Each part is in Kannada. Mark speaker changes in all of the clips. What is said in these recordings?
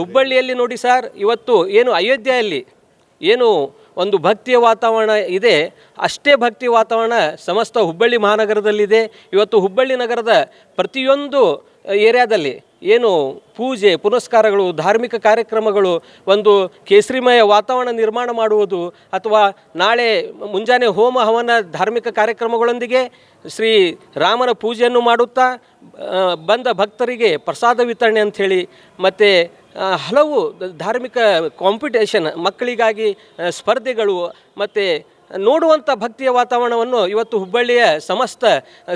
Speaker 1: ಹುಬ್ಬಳ್ಳಿಯಲ್ಲಿ ನೋಡಿ ಸರ್, ಇವತ್ತು ಏನು ಅಯೋಧ್ಯೆಯಲ್ಲಿ ಏನು ಒಂದು ಭಕ್ತಿಯ ವಾತಾವರಣ ಇದೆ, ಅಷ್ಟೇ ಭಕ್ತಿ ವಾತಾವರಣ ಸಮಸ್ತ ಹುಬ್ಬಳ್ಳಿ ಮಹಾನಗರದಲ್ಲಿದೆ. ಇವತ್ತು ಹುಬ್ಬಳ್ಳಿ ನಗರದ ಪ್ರತಿಯೊಂದು ಏರಿಯಾದಲ್ಲಿ ಏನು ಪೂಜೆ, ಪುನಸ್ಕಾರಗಳು, ಧಾರ್ಮಿಕ ಕಾರ್ಯಕ್ರಮಗಳು, ಒಂದು ಕೇಸರಿಮಯ ವಾತಾವರಣ ನಿರ್ಮಾಣ ಮಾಡುವುದು, ಅಥವಾ ನಾಳೆ ಮುಂಜಾನೆ ಹೋಮ ಹವನ ಧಾರ್ಮಿಕ ಕಾರ್ಯಕ್ರಮಗಳೊಂದಿಗೆ ಶ್ರೀ ರಾಮನ ಪೂಜೆಯನ್ನು ಮಾಡುತ್ತಾ ಬಂದ ಭಕ್ತರಿಗೆ ಪ್ರಸಾದ ವಿತರಣೆ ಅಂಥೇಳಿ, ಮತ್ತು ಹಲವು ಧಾರ್ಮಿಕ ಕಾಂಪಿಟೇಷನ್ ಮಕ್ಕಳಿಗಾಗಿ ಸ್ಪರ್ಧೆಗಳು ಮತ್ತು ನೋಡುವಂಥ ಭಕ್ತಿಯ ವಾತಾವರಣವನ್ನು ಇವತ್ತು ಹುಬ್ಬಳ್ಳಿಯ ಸಮಸ್ತ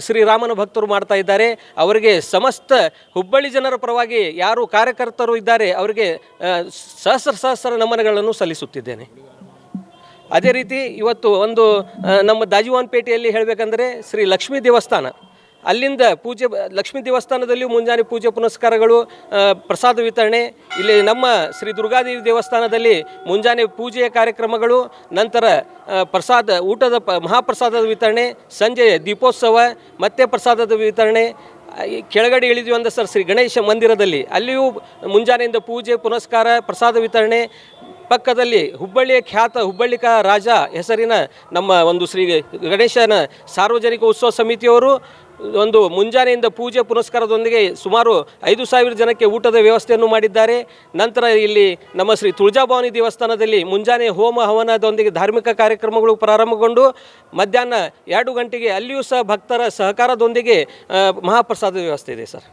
Speaker 1: ಶ್ರೀರಾಮನ ಭಕ್ತರು ಮಾಡ್ತಾ ಇದ್ದಾರೆ. ಅವರಿಗೆ ಸಮಸ್ತ ಹುಬ್ಬಳ್ಳಿ ಜನರ ಪರವಾಗಿ ಯಾರು ಕಾರ್ಯಕರ್ತರು ಇದ್ದಾರೆ, ಅವರಿಗೆ ಸಹಸ್ರ ಸಹಸ್ರ ನಮನಗಳನ್ನು ಸಲ್ಲಿಸುತ್ತಿದ್ದೇನೆ. ಅದೇ ರೀತಿ ಇವತ್ತು ಒಂದು ನಮ್ಮ ದಾಜಿವಾನ್ ಪೇಟೆಯಲ್ಲಿ ಹೇಳಬೇಕಂದ್ರೆ ಶ್ರೀ ಲಕ್ಷ್ಮೀ ದೇವಸ್ಥಾನ. ಅಲ್ಲಿಂದ ಪೂಜೆ, ಲಕ್ಷ್ಮೀ ದೇವಸ್ಥಾನದಲ್ಲಿ ಮುಂಜಾನೆ ಪೂಜೆ ಪುನಸ್ಕಾರಗಳು ಪ್ರಸಾದ ವಿತರಣೆ, ಇಲ್ಲಿ ನಮ್ಮ ಶ್ರೀ ದುರ್ಗಾದೇವಿ ದೇವಸ್ಥಾನದಲ್ಲಿ ಮುಂಜಾನೆ ಪೂಜೆಯ ಕಾರ್ಯಕ್ರಮಗಳು, ನಂತರ ಪ್ರಸಾದ, ಊಟದ ಪ, ಮಹಾಪ್ರಸಾದದ ವಿತರಣೆ, ಸಂಜೆ ದೀಪೋತ್ಸವ, ಮತ್ತೆ ಪ್ರಸಾದದ ವಿತರಣೆ ಕೆಳಗಡೆ ಇಳಿದ್ವಿ ಅಂದ್ರೆ ಸರ್ ಶ್ರೀ ಗಣೇಶ ಮಂದಿರದಲ್ಲಿ, ಅಲ್ಲಿಯೂ ಮುಂಜಾನೆಯಿಂದ ಪೂಜೆ ಪುನಸ್ಕಾರ, ಪ್ರಸಾದ ವಿತರಣೆ, ಪಕ್ಕದಲ್ಲಿ ಹುಬ್ಬಳ್ಳಿಯ ಖ್ಯಾತ ಹುಬ್ಬಳ್ಳಿಕ ರಾಜ ಹೆಸರಿನ ನಮ್ಮ ಒಂದು ಶ್ರೀ ಗಣೇಶನ ಸಾರ್ವಜನಿಕ ಉತ್ಸವ ಸಮಿತಿಯವರು ಒಂದು ಮುಂಜಾನೆಯಿಂದ ಪೂಜೆ ಪುನಸ್ಕಾರದೊಂದಿಗೆ ಸುಮಾರು ಐದು ಸಾವಿರ ಜನಕ್ಕೆ ಊಟದ ವ್ಯವಸ್ಥೆಯನ್ನು ಮಾಡಿದ್ದಾರೆ. ನಂತರ ಇಲ್ಲಿ ನಮ್ಮ ಶ್ರೀ ತುಳಜಾಭವಾನಿ ದೇವಸ್ಥಾನದಲ್ಲಿ ಮುಂಜಾನೆ ಹೋಮ ಹವನದೊಂದಿಗೆ ಧಾರ್ಮಿಕ ಕಾರ್ಯಕ್ರಮಗಳು ಪ್ರಾರಂಭಗೊಂಡು, ಮಧ್ಯಾಹ್ನ ಎರಡು ಗಂಟೆಗೆ ಅಲ್ಲಿಯೂ ಸಹ ಭಕ್ತರ ಸಹಕಾರದೊಂದಿಗೆ ಮಹಾಪ್ರಸಾದ ವ್ಯವಸ್ಥೆ ಇದೆ ಸರ್.